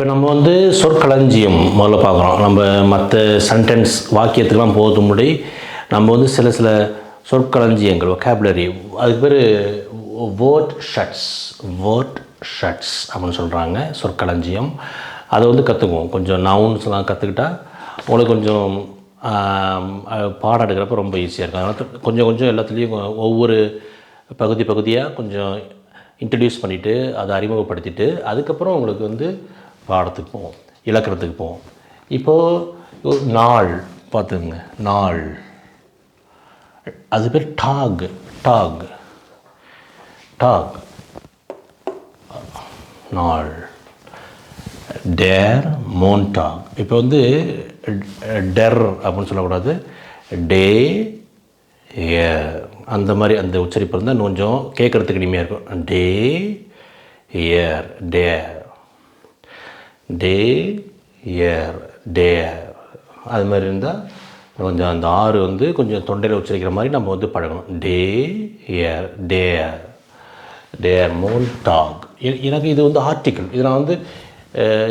இப்போ நம்ம வந்து சொற்களஞ்சியம் முதல்ல பார்க்குறோம். நம்ம மற்ற சென்டென்ஸ் வாக்கியத்துக்கெல்லாம் போகிறது முன்னாடி நம்ம வந்து சில சில சொற்களஞ்சியங்கள் vocabulary அதுக்கு பேர் வேர்ட் ஷட்ஸ் வேர்ட் ஷட்ஸ் அப்படின்னு சொல்கிறாங்க சொற்களஞ்சியம். அதை வந்து கற்றுக்குவோம் கொஞ்சம் நவுன்ஸ்லாம் கற்றுக்கிட்டா உங்களுக்கு கொஞ்சம் பாடம் எடுக்கிறப்ப ரொம்ப ஈஸியாக இருக்கும். அதனால் கொஞ்சம் கொஞ்சம் எல்லாத்துலேயும் ஒவ்வொரு பகுதி பகுதியாக கொஞ்சம் இன்ட்ரடியூஸ் பண்ணிவிட்டு அதை அறிமுகப்படுத்திட்டு அதுக்கப்புறம் உங்களுக்கு வந்து பாடத்துக்கு போவோம் இலக்கணத்துக்கு போவோம். இப்போது நாள் பார்த்துங்க நாள். அது பேர் டாக் டாக். டாக். நாள். டேர் மோன்டாக் இப்போ வந்து டெர் அப்படின்னு சொல்லக்கூடாது. டே ஏர் அந்த மாதிரி அந்த உச்சரிப்பு இருந்தால் கொஞ்சம் கேட்குறதுக்கு இனிமையாக இருக்கும். டே ஏர் டேர். டே ஏர் டேர். அது மாதிரி இருந்தால் கொஞ்சம் அந்த ஆறு வந்து கொஞ்சம் தொண்டையில் உச்சரிக்கிற மாதிரி நம்ம வந்து பழகணும். டே ஏர் டேர். டேர் மோன் டாக். எனக்கு இது வந்து ஆர்டிக்கிள். இது நான் வந்து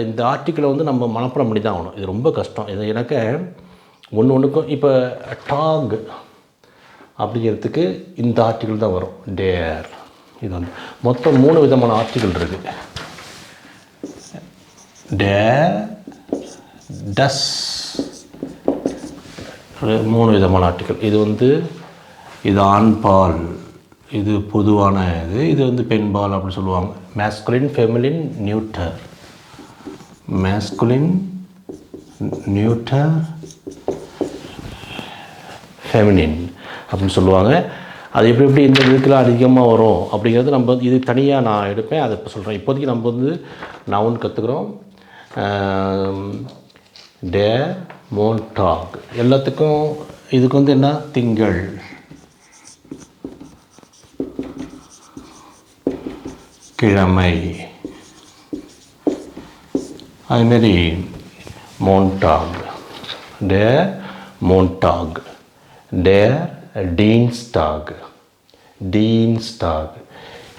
இந்த ஆர்டிக்கிளை வந்து நம்ம மனப்படம் பண்ணி தான் ஆகணும். இது ரொம்ப கஷ்டம். இது எனக்கு ஒன்று ஒன்றுக்கும் இப்போ டாக் அப்படிங்கிறதுக்கு இந்த ஆர்டிக்கிள் தான் வரும். டேர். இது வந்து மொத்தம் மூணு விதமான ஆர்டிக்கிள் இருக்குது டஸ். மூணு விதமான ஆர்டிக்கல் இது வந்து இது ஆண்பால் இது பொதுவான இது. இது வந்து பெண்பால் அப்படின்னு சொல்லுவாங்க. Masculine feminine neuter masculine neuter feminine அப்படின்னு சொல்லுவாங்க. அது எப்படி எப்படி இந்த விதத்தில் அதிகமாக வரும் அப்படிங்கிறது நம்ம வந்து இது தனியாக நான் எடுப்பேன். அதை இப்போ சொல்கிறேன் இப்போதைக்கு நம்ம வந்து நவுன் கற்றுக்குறோம் டே மோன்டாக் எல்லாத்துக்கும் இதுக்கு வந்து என்ன? திங்கள். கிழமை. அதுமாரி மோன்டாக் டே மோன்டாக் டே டீன்ஸ்டாக் டீன்ஸ்டாக்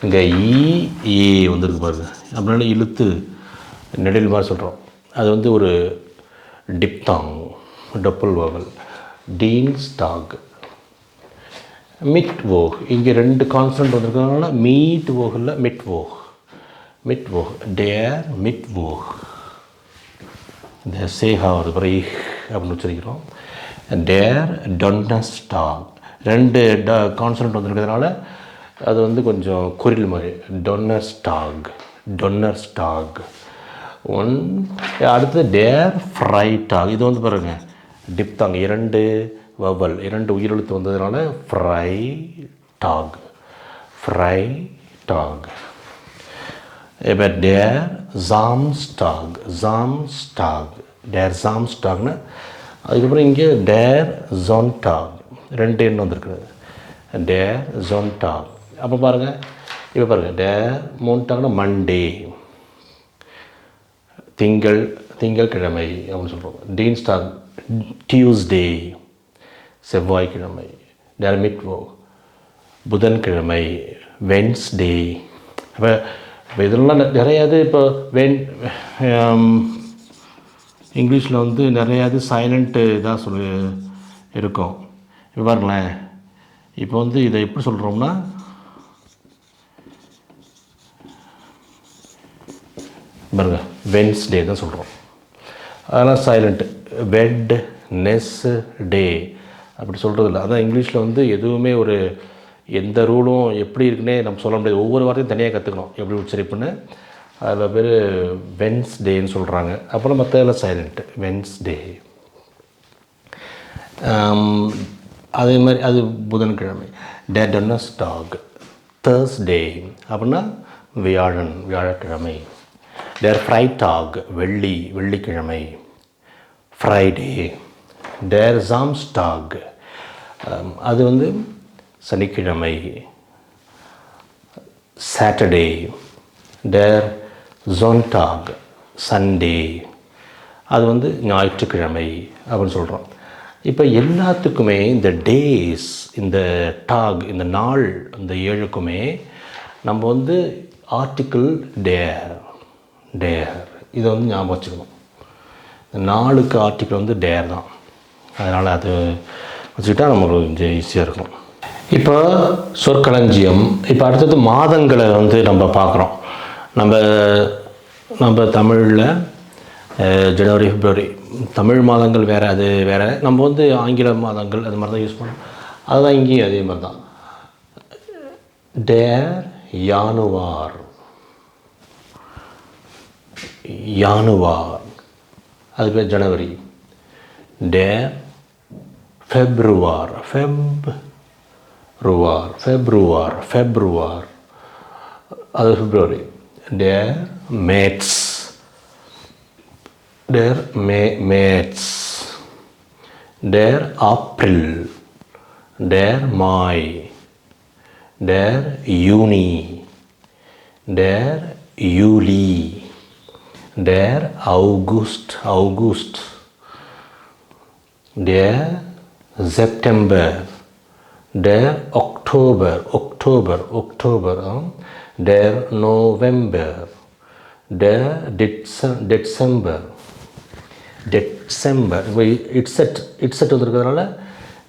இங்கே இ ஏ வந்திருக்கு பாருங்க. அப்படின்னா இழுத்து. நெடில் மாதிரி சொல்கிறோம் அது வந்து ஒரு டிப்தாங் டப்புள் வகல் டீன்ஸ்டாக் மிட் வோக் இங்கே ரெண்டு கான்சன்ட் வந்திருக்கிறதுனால மீட் வோக் இல்லை மிட் வோக் மிட் வோக் டேர் மிட் வோக் இந்த சேஹா ஒரு பிறகு அப்படின்னு வச்சுருக்கிறோம். டேர் டொன்னஸ்டாக். ரெண்டு ட கான்சன்ட் வந்திருக்கிறதுனால அது வந்து கொஞ்சம் குரில் மாதிரி. டொன்னஸ்டாக். டொன்னர்ஸ்டாக் ஒன் அடுத்து டேர் ஃப்ரைட்டாங் இது வந்து பாருங்க டிப்தாங் இரண்டு வவல் இரண்டு உயிரெழுத்து வந்ததுனால ஃப்ரை டாக் ஃப்ரை டாக் இப்போ டேர் ஜாம்ஸ்டாக் ஜாம்ஸ்டாக் டேர் ஜாம்ஸ்டாக்னு அதுக்கப்புறம் இங்கே டேர் ஜோன்டாக் ரெண்டு எண்ணம் வந்திருக்குது டேர் ஜோன்டாக் அப்போ பாருங்கள் இப்போ பாருங்கள் டேர் மோன்டாக்னா மண்டே திங்கள் திங்கள்கிழமை அப்படின்னு சொல்கிறோம் டீன்ஸ்டாக் டியூஸ்டே செவ்வாய்க்கிழமை. டெர்மிட்வோ புதன்கிழமை வென்ஸ்டே இப்போ இப்போ இதெல்லாம் நிறையாது இப்போ வென் இங்கிலீஷில் வந்து நிறையாது சைலண்ட்டு இதாக சொல்லு இருக்கும். இப்போ பாருங்களேன். இப்போ வந்து இதை எப்படி சொல்கிறோம்னா பாருங்க. வென்ஸ்டே தான் சொல்கிறோம் அதெல்லாம் சைலண்ட்டு வெட் நெஸ் டே அப்படி சொல்கிறது இல்லை. அதான் இங்கிலீஷில் வந்து எதுவுமே ஒரு எந்த ரூலும் எப்படி இருக்குன்னே நம்ம சொல்ல முடியாது. ஒவ்வொரு வார்த்தையும் தனியாக கற்றுக்கணும் எப்படி உச்சரிப்புன்னு. அதில் பேர் வென்ஸ்டேன்னு சொல்கிறாங்க அப்புறம் மற்றதெல்லாம் சைலண்ட்டு வென்ஸ்டே அதே மாதிரி அது புதன்கிழமை. டேடனஸ் டாக் தேர்ஸ்டே அப்படின்னா வியாழன் வியாழக்கிழமை. டேர் ஃப்ரைடாக் வெள்ளி வெள்ளிக்கிழமை ஃப்ரைடே டேர் ஜாம்ஸ்டாக் அது வந்து சனிக்கிழமை. சாட்டர்டே டேர் ஜோன்டாக் சண்டே அது வந்து ஞாயிற்றுக்கிழமை அப்படின்னு சொல்கிறோம் இப்போ எல்லாத்துக்குமே இந்த டேஸ் இந்த டாக் இந்த நாள் இந்த ஏழுக்குமே நம்ம வந்து ஆர்டிக்கிள் டேர் டேர் இதை வந்து ஞாபகம் வச்சுக்கணும். இந்த நாலுக்கு ஆர்டிக்கல் வந்து டேர் தான். அதனால் அது வச்சுக்கிட்டா நமக்கு கொஞ்சம் ஈஸியாக இருக்கும். இப்போ சொற்களஞ்சியம். இப்போ அடுத்தது மாதங்களை வந்து நம்ம பார்க்குறோம். நம்ம நம்ம தமிழில் ஜனவரி பிப்ரவரி. தமிழ் மாதங்கள் வேறு அது வேறு. நம்ம வந்து ஆங்கில மாதங்கள் அது மாதிரி தான் யூஸ் பண்ணோம் அதுதான் இங்கேயும் அதே மாதிரி தான் டேர் யானுவார். யானுவார் அது பேர் ஜனவரி டேர் ஃபெப்ருவார் ஃபெப் ருவார் ஃபெப்ருவார் ஃபெப்ருவார் அது பிப்ரவரி டேர் மேட்ஸ் டேர் மே மேட்ஸ் டேர் ஆப்ரில் டேர் மாய் டேர் யூனி டேர் யூலி der August, August, der September, der Oktober, Oktober, Oktober, der November, der Dez- Dezember, டெட்சம்பர் இப்போ இட்ஸெட் இட்ஸெட் வந்திருக்கிறதுனால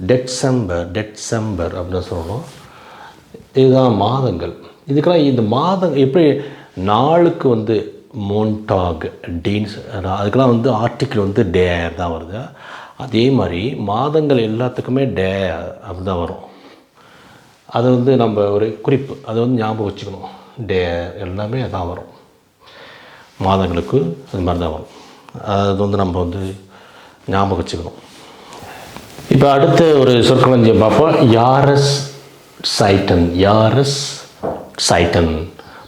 டெட்சம்பர் டெட்சம்பர் அப்படின்னு சொல்லணும். இதுதான் மாதங்கள். இதுக்கெல்லாம் இந்த மாதம் எப்படி நாளுக்கு வந்து மோன்டாக் டீன்ஸ் அதுக்கெல்லாம் வந்து ஆர்டிக்கிள் வந்து டேர் தான் வருது. அதே மாதிரி மாதங்கள் எல்லாத்துக்குமே டே அப்படி தான் வரும். அது வந்து நம்ம ஒரு குறிப்பு அதை வந்து ஞாபகம் வச்சுக்கணும். டே எல்லாமே அதான் வரும். மாதங்களுக்கு அது மாதிரி தான் வரும். அது வந்து நம்ம வந்து ஞாபகம் வச்சுக்கணும். இப்போ அடுத்த ஒரு சொற்களஞ்சியம் பார்ப்போம். யாரஸ் சைட்டன் யாரஸ் சைட்டன்.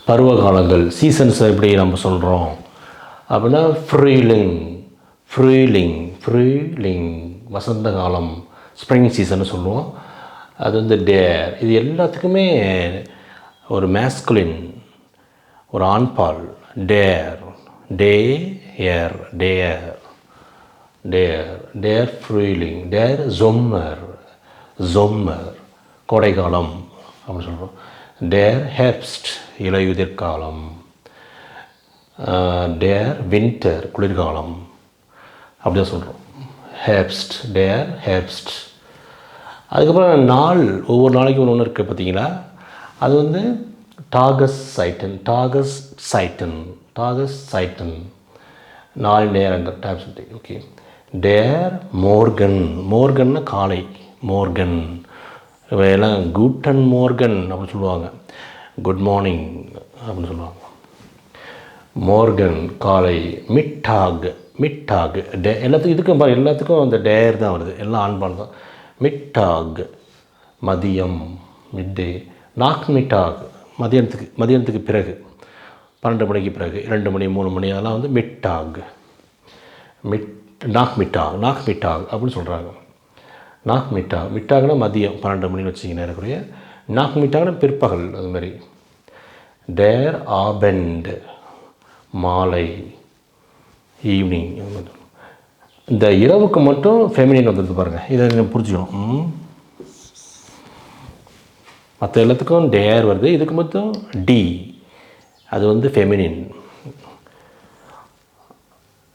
பருவகாலங்கள் சீசன்ஸ் எப்படி நம்ம சொல்கிறோம் அப்படின்னா ஃப்ரீலிங் ஃப்ரீலிங் ஃப்ரீலிங் வசந்த காலம் ஸ்ப்ரிங் சீசன் சொல்லுவோம். அது வந்து டேர் இது எல்லாத்துக்குமே ஒரு மேஸ்குலின் ஒரு ஆண்பால் டேர் டே ஏர் டேர் டேர் டேர் ஃப்ரீலிங் டேர் ஜொம்மர் ஜொம்மர் கோடைக்காலம் அப்படின்னு சொல்கிறோம் டேர் ஹெப்ஸ்ட் இலையுதிர் காலம் டேர் வின்டர் குளிர்காலம். அப்படிதான் சொல்கிறோம் ஹேப்ஸ்ட் டேர் ஹேப்ஸ்ட் அதுக்கப்புறம் நாள் ஒவ்வொரு நாளைக்கும் ஒன்று ஒன்று இருக்குது பார்த்தீங்களா? அது வந்து டாகஸ் சைட்டன் டாகஸ் சைட்டன் டாகஸ் சைட்டன் நாலு நேரங்கள் டைம் சொல்லி ஓகே டேர் மோர்கன் மோர்கன்னு காலை மோர்கன் எல்லாம் அண்ட் மோர்கன் அப்படின்னு சொல்லுவாங்க. குட் மார்னிங் அப்படின்னு சொல்லுவாங்க. மோர்கன் காலை மிட்டாக் மிட்டாக் டே எல்லாத்துக்கும் இதுக்கும் பாரு எல்லாத்துக்கும் அந்த டேர் தான் வருது. எல்லாம் ஆண்பால் தான். மிட்டாக் மதியம் மிட்டே நாக் மிட்டாக் மதியானத்துக்கு மதியானத்துக்கு பிறகு பன்னெண்டு மணிக்கு பிறகு ரெண்டு மணி மூணு மணி அதெல்லாம் வந்து மிட்டாக். மிட் நாக் மிட்டாக் நாக் மிட்டாக் அப்படின்னு சொல்கிறாங்க நாக் மிட்டா. மிட்டாக்னா மதியம் பன்னெண்டு மணின்னு வச்சிங்கன்னா நேரக்கூடிய நாக் மிட்டாக்னா பிற்பகல் அது மாதிரி. டேர் ஆபெண்ட் மாலை. ஈவினிங் இந்த இரவுக்கு மட்டும் ஃபெமினின் வந்துடுது பாருங்கள் இதை நீங்கள் புரிஞ்சுக்கணும். மற்ற எல்லாத்துக்கும் டேர் வருது. இதுக்கு மட்டும் டி அது வந்து ஃபெமினின்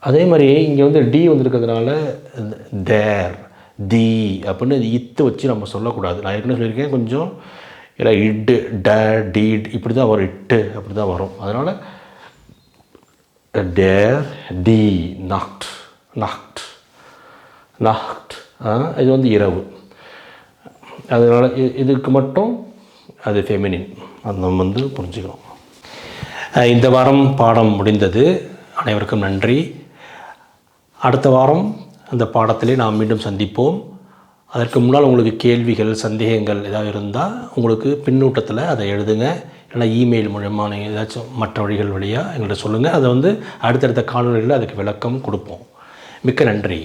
அதே மாதிரி இங்கே வந்து டி வந்திருக்கிறதுனால தேர் தி அப்படின்னு இத்து வச்சு நம்ம சொல்லக்கூடாது. நான் ஏற்கனவே சொல்லியிருக்கேன் கொஞ்சம் இல்லை இட்டு ட டீட் இப்படி தான் வரும் இட்டு அப்படி தான் வரும். அதனால் டேர் டி நாக்ட் நாக்ட் நாக்ட் இது வந்து இரவு. அதனால் இதுக்கு மட்டும் அது ஃபெமினின் அது நம்ம வந்து புரிஞ்சுக்கணும். இந்த வாரம் பாடம் முடிந்தது. அனைவருக்கும் நன்றி. அடுத்த வாரம் அந்த பாடத்திலே நாம் மீண்டும் சந்திப்போம். அதற்கு முன்னால் உங்களுக்கு கேள்விகள் சந்தேகங்கள் ஏதாவது இருந்தால் உங்களுக்கு பின்னூட்டத்தில் அதை எழுதுங்க. இல்லைன்னா இமெயில் மூலயமா நீங்கள் ஏதாச்சும் மற்ற வழிகள் வழியாக எங்கள்கிட்ட சொல்லுங்கள் அதை வந்து அடுத்தடுத்த காணொலிகளில் அதுக்கு விளக்கம் கொடுப்போம். மிக்க நன்றி.